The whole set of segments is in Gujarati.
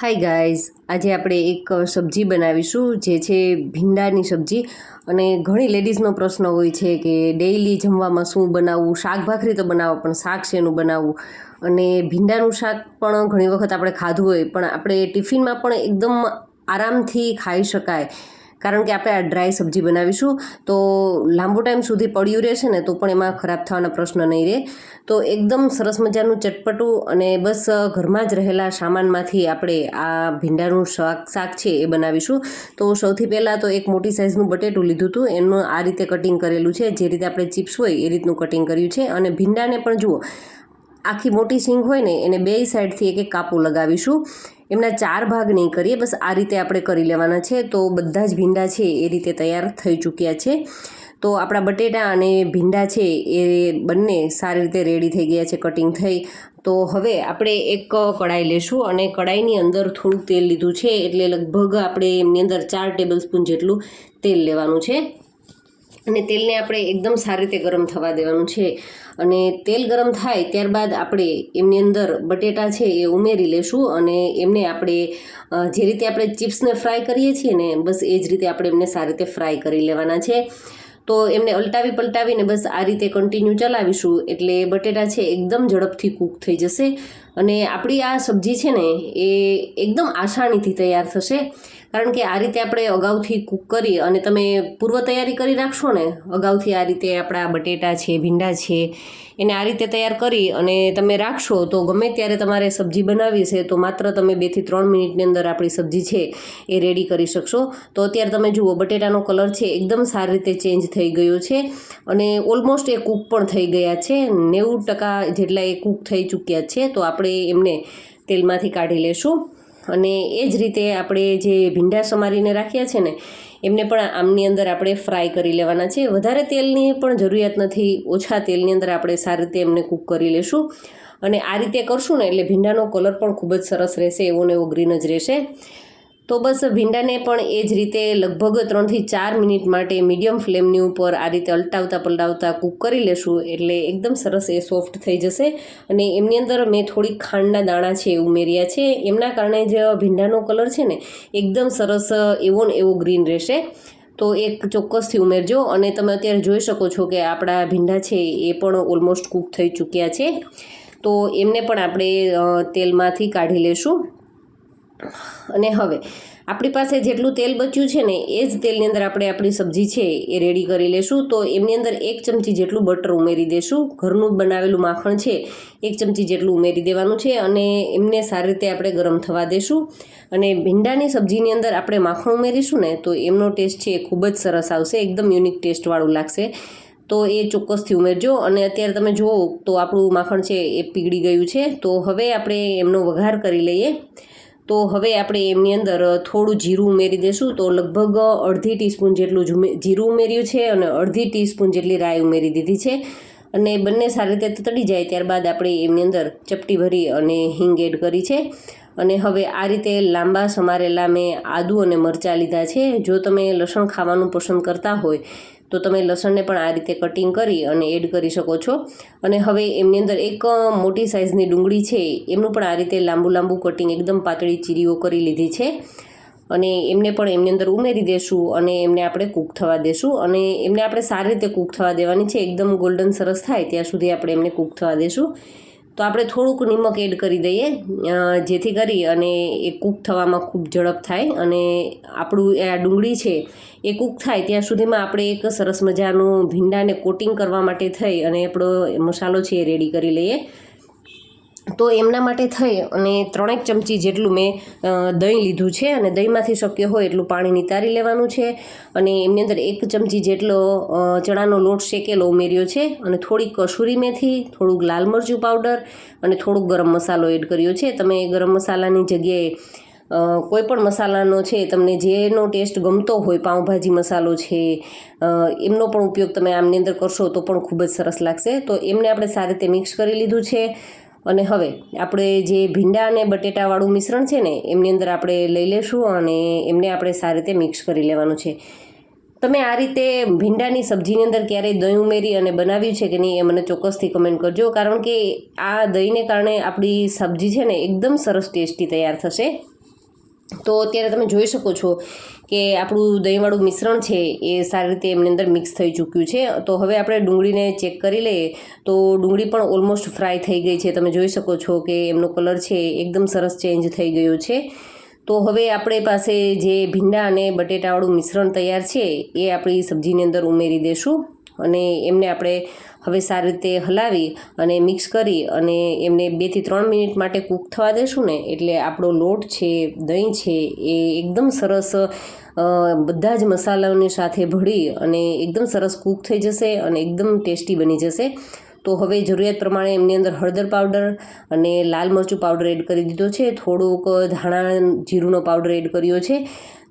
હાય ગાઈઝ આજે આપણે એક સબ્જી બનાવીશું, જે છે ભીંડાની સબ્જી. અને ઘણી લેડીઝનો પ્રશ્ન હોય છે કે ડેઈલી જમવામાં શું બનાવવું? શાક ભાખરી તો બનાવો, પણ શાક શેનું બનાવવું? અને ભીંડાનું શાક પણ ઘણી વખત આપણે ખાધું હોય, પણ આપણે ટિફિનમાં પણ એકદમ આરામથી ખાઈ શકાય. કારણ કે આપણે આ ડ્રાય સબ્જી બનાવીશું, તો લાંબો ટાઈમ સુધી પડ્યું રહેશે ને તો પણ એમાં ખરાબ થવાના પ્રશ્ન નહીં રહે. તો એકદમ સરસ મજાનું ચટપટું અને બસ ઘરમાં જ રહેલા સામાનમાંથી આપણે આ ભીંડાનું શાક શાક છે એ બનાવીશું. તો સૌથી પહેલાં તો એક મોટી સાઇઝનું બટેટું લીધું હતું, એનું આ રીતે કટિંગ કરેલું છે. જે રીતે આપણે ચિપ્સ હોય એ રીતનું કટિંગ કર્યું છે. અને ભીંડાને પણ જુઓ, આખી મોટી સિંગ હોય ને, એને બે સાઈડથી એક એક કાપું લગાવીશું. એમના ચાર ભાગ નહીં કરીએ, બસ આ રીતે આપણે કરી લેવાના છે. તો બધા જ ભીંડા છે એ રીતે તૈયાર થઈ ચૂક્યા છે. તો આપણા બટેટા અને ભીંડા છે એ બંને સારી રીતે રેડી થઈ ગયા છે કટિંગ થઈ. તો હવે આપણે એક કડાઈ લેશું અને કડાઈની અંદર થોડુંક તેલ લીધું છે એટલે લગભગ આપણે એમની અંદર ચાર ટેબલ સ્પૂન જેટલું તેલ લેવાનું છે. અને તેલને આપણે એકદમ સારી રીતે ગરમ થવા દેવાનું છે. અને તેલ ગરમ થાય ત્યારબાદ આપણે એમની અંદર બટેટા છે એ ઉમેરી લેશું અને એમને આપણે જે રીતે આપણે ચિપ્સને ફ્રાય કરીએ છીએ ને, બસ એ જ રીતે આપણે એમને સારી રીતે ફ્રાય કરી લેવાના છે. તો એમને અલટાવી પલટાવીને બસ આ રીતે કન્ટિન્યુ ચલાવીશું એટલે બટેટા છે એકદમ ઝડપથી કૂક થઈ જશે. અને આપણી આ સબ્જી છે ને એ એકદમ આસાનીથી તૈયાર થશે. કારણ કે આ રીતે આપણે અગાઉથી કૂક કરી અને તમે પૂર્વ તૈયારી કરી રાખશો ને, અગાઉથી આ રીતે આપણા બટેટા છે, ભીંડા છે, એને આ રીતે તૈયાર કરી અને તમે રાખશો તો ગમે ત્યારે તમારે સબ્જી બનાવવી છે તો માત્ર તમે બેથી ત્રણ મિનિટની અંદર આપણી સબ્જી છે એ રેડી કરી શકશો. તો અત્યારે તમે જુઓ, બટેટાનો કલર છે એકદમ સારી રીતે ચેન્જ થઈ ગયો છે અને ઓલમોસ્ટ એ કૂક પણ થઈ ગયા છે. નેવું ટકા જેટલા એ કૂક થઈ ચૂક્યા છે તો આપણે એમને તેલમાંથી કાઢી લેશું. અને એ જ રીતે આપણે જે ભીંડા સમારીને રાખ્યા છે ને, એમને પણ આમની અંદર આપણે ફ્રાય કરી લેવાના છે. વધારે તેલની પણ જરૂરિયાત નથી, ઓછા તેલની અંદર આપણે સારી રીતે એમને કૂક કરી લેશું. અને આ રીતે કરશું ને એટલે ભીંડાનો કલર પણ ખૂબ જ સરસ રહેશે, એવો ને એવો ગ્રીન જ રહેશે. તો બસ ભીંડાને પણ એ જ રીતે લગભગ ત્રણથી ચાર મિનિટ માટે મીડિયમ ફ્લેમની ઉપર આ રીતે અલટાવતા પલટાવતા કૂક કરી લેશું એટલે એકદમ સરસ એ સોફ્ટ થઈ જશે. અને એમની અંદર મેં થોડીક ખાંડના દાણા છે ઉમેર્યા છે. એમના કારણે જે ભીંડાનો કલર છે ને એકદમ સરસ એવો ને એવો ગ્રીન રહેશે. તો એક ચોક્કસથી ઉમેરજો અને તમે અત્યારે જોઈ શકો છો કે આપણા ભીંડા છે એ પણ ઓલમોસ્ટ કૂક થઈ ચૂક્યા છે. તો એમને પણ આપણે તેલમાંથી કાઢી લેશું. અને હવે, આપણી પાસે જેટલું તેલ બચ્યું છે ને, એ જ તેલની અંદર આપણે આપણી સબ્જી છે એ રેડી કરી લેશું. તો એમની અંદર એક ચમચી જેટલું બટર ઉમેરી દેશું. ઘરનું બનાવેલું માખણ છે, એક ચમચી જેટલું ઉમેરી દેવાનું છે અને એમને સારી રીતે આપણે ગરમ થવા દેશું. અને ભીંડાની સબ્જીની અંદર આપણે માખણ ઉમેરીશું ને, તો એમનો ટેસ્ટ છે એ ખૂબ જ સરસ આવશે. એકદમ યુનિક ટેસ્ટવાળું લાગશે. તો એ ચોક્કસથી ઉમેરજો. અને અત્યારે તમે જુઓ તો આપણું માખણ છે એ પીગળી ગયું છે. તો હવે આપણે એમનો વઘાર કરી લઈએ. તો હવે આપણે એમની અંદર થોડું જીરું ઉમેરી દઈશું તો લગભગ અડધી ટીસ્પૂન જેટલું જીરું ઉમેર્યું છે અને અડધી ટીસ્પૂન જેટલી રાઈ ઉમેરી દીધી છે. અને બંને સારી રીતે તળી જાય ત્યારબાદ આપણે એમની અંદર ચપટી ભરી અને હિંગ એડ કરી છે. અને હવે આ રીતે લાંબા સમારેલા મેં આદું અને મરચાં લીધા છે. જો તમે લસણ ખાવાનું પસંદ કરતા હોય તો તમે લસણને પણ આ રીતે કટિંગ કરી અને એડ કરી શકો છો. અને હવે એમની અંદર એક મોટી સાઇઝની ડુંગળી છે, એમનું પણ આ રીતે લાંબુ લાંબુ કટિંગ એકદમ પાતળી ચીરીઓ કરી લીધી છે. અને એમને પણ એમની અંદર ઉમેરી દેશું અને એમને આપણે કૂક થવા દેશું. અને એમને આપણે સારી રીતે કૂક થવા દેવાની છે. એકદમ ગોલ્ડન સરસ થાય ત્યાં સુધી આપણે એમને કૂક થવા દેશું. તો આપણે થોડુંક નિમક એડ કરી દઈએ જેથી કરી અને એ કૂક થવામાં ખૂબ ઝડપ થાય અને આપણું આ ડુંગળી છે એ કૂક થાય ત્યાં સુધીમાં આપણે એક સરસ મજાનું ભીંડાને કોટિંગ કરવા માટે થઈ અને આપણો મસાલો છે એ રેડી કરી લઈએ. તો એમના માટે થઈ અને ત્રણેક ચમચી જેટલું મેં દહીં લીધું છે અને દહીંમાંથી શક્ય હોય એટલું પાણી નિતારી લેવાનું છે અને એમની અંદર એક ચમચી જેટલો ચણાનો લોટ શેકેલો ઉમેર્યો છે અને થોડીક કસૂરી મેથી, થોડુંક લાલ મરચું પાવડર અને થોડુંક ગરમ મસાલો એડ કર્યો છે. તમે ગરમ મસાલાની જગ્યાએ કોઈ પણ મસાલાનો છે, તમને જેનો ટેસ્ટ ગમતો હોય, પાઉંભાજી મસાલો છે એમનો પણ ઉપયોગ તમે આમની અંદર કરશો તો પણ ખૂબ જ સરસ લાગશે. તો એમને આપણે સારી રીતે મિક્સ કરી લીધું છે. અને હવે આપણે જે ભીંડા અને બટેટાવાળું મિશ્રણ છે ને, એમની અંદર આપણે લઈ લેશું અને એમને આપણે સારી રીતે મિક્સ કરી લેવાનું છે. તમે આ રીતે ભીંડાની સબ્જીની અંદર ક્યારેય દહીં ઉમેરી અને બનાવ્યું છે કે નહીં એ મને ચોક્કસથી કમેન્ટ કરજો, કારણ કે આ દહીંને કારણે આપણી સબ્જી છે ને એકદમ સરસ ટેસ્ટી તૈયાર થશે. તો અત્યારે તમે જોઈ શકો છો કે આપણું દહીંવાળું મિશ્રણ છે એ સારી રીતે એમની અંદર મિક્સ થઈ ચૂક્યું છે. તો હવે આપણે ડુંગળીને ચેક કરી લઈએ તો ડુંગળી પણ ઓલમોસ્ટ ફ્રાય થઈ ગઈ છે. તમે જોઈ શકો છો કે એમનો કલર છે એકદમ સરસ ચેન્જ થઈ ગયો છે. તો હવે આપણે પાસે જે ભીંડા અને બટેટાવાળું મિશ્રણ તૈયાર છે એ આપણી સબ્જીની અંદર ઉમેરી દઈશું અને એમને આપણે હવે સારી રીતે હલાવી અને મિક્સ કરી અને એમને બેથી ત્રણ મિનિટ માટે કૂક થવા દેશું ને, એટલે આપણો લોટ છે, દહીં છે, એ એકદમ સરસ બધા જ મસાલાઓની સાથે ભળી અને એકદમ સરસ કૂક થઈ જશે અને એકદમ ટેસ્ટી બની જશે. તો હવે જરૂરિયાત પ્રમાણે એમની અંદર હળદર પાવડર અને લાલ મરચું પાવડર એડ કરી દીધો છે. થોડુંક ધાણા જીરુંનો પાવડર એડ કર્યો છે.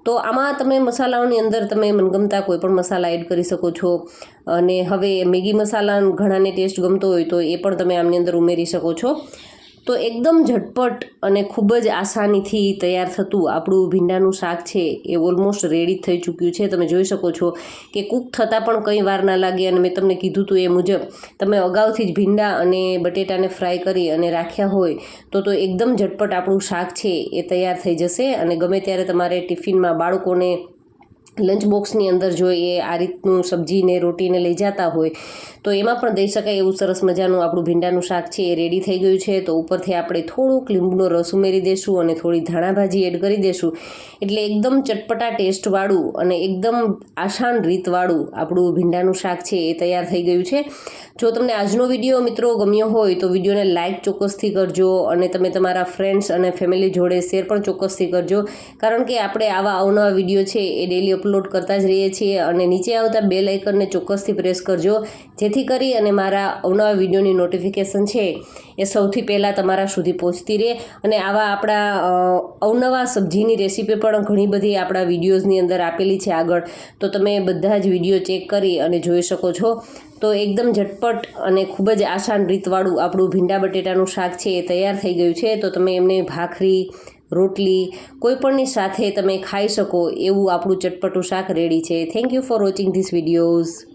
તો આમાં તમે મસાલાઓની અંદર તમે મનગમતા કોઈ પણ મસાલા એડ કરી શકો છો. અને હવે મેગી મસાલા ઘણાને ટેસ્ટ ગમતો હોય તો એ પણ તમે આમની અંદર ઉમેરી શકો છો. તો એકદમ ઝટપટ અને ખૂબ જ આસાનીથી તૈયાર થતું આપણું ભીંડાનું શાક છે એ ઓલમોસ્ટ રેડી થઈ ચૂક્યું છે. તમે જોઈ શકો છો કે કૂક થતાં પણ કંઈ વાર ના લાગે અને મેં તમને કીધું હતું એ મુજબ તમે અગાઉથી જ ભીંડા અને બટેટાને ફ્રાય કરી અને રાખ્યા હોય તો તો એકદમ ઝટપટ આપણું શાક છે એ તૈયાર થઈ જશે અને ગમે ત્યારે તમારે ટિફિનમાં બાળકોને લંચ બોક્સની અંદર જો એ આ રીતનું સબ્જીને રોટીને લઈ જતા હોય તો એમાં પણ દઈ શકાય એવું સરસ મજાનું આપણું ભીંડાનું શાક છે એ રેડી થઈ ગયું છે. તો ઉપરથી આપણે થોડુંક લીંબુનો રસ ઉમેરી દઈશું અને થોડી ધાણાભાજી એડ કરી દઈશું એટલે એકદમ ચટપટા ટેસ્ટવાળું અને એકદમ આસાન રીતવાળું આપણું ભીંડાનું શાક છે એ તૈયાર થઈ ગયું છે. જો તમને આજનો વીડિયો મિત્રો ગમ્યો હોય તો વિડીયોને લાઇક ચોક્કસથી કરજો અને તમે તમારા ફ્રેન્ડ્સ અને ફેમિલી જોડે શેર પણ ચોક્કસથી કરજો. કારણ કે આપણે આવા અવનવા વીડિયો છે એ ડેલી અપલોડ કરતા જ રહીએ છીએ અને નીચે આવતા બે આઇકનને ચોક્કસથી પ્રેસ કરજો. જેથી કરી અને મારા અવનવા વિડીયોની નોટિફિકેશન છે એ સૌથી પહેલાં તમારા સુધી પહોંચતી રહે અને આવા આપણા અવનવા સબ્જીની રેસીપી પણ ઘણી બધી આપણા વિડીયોઝની અંદર આપેલી છે આગળ. તો તમે બધા જ વીડિયો ચેક કરી અને જોઈ શકો છો. તો એકદમ ઝટપટ અને ખૂબ જ આસાન રીતવાળું આપણું ભીંડા બટેટાનું શાક છે એ તૈયાર થઈ ગયું છે. તો તમે એમને ભાખરી, રોટલી કોઈપણની સાથે તમે ખાઈ શકો એવું આપણું ચટપટું શાક રેડી છે. Thank you for watching this videos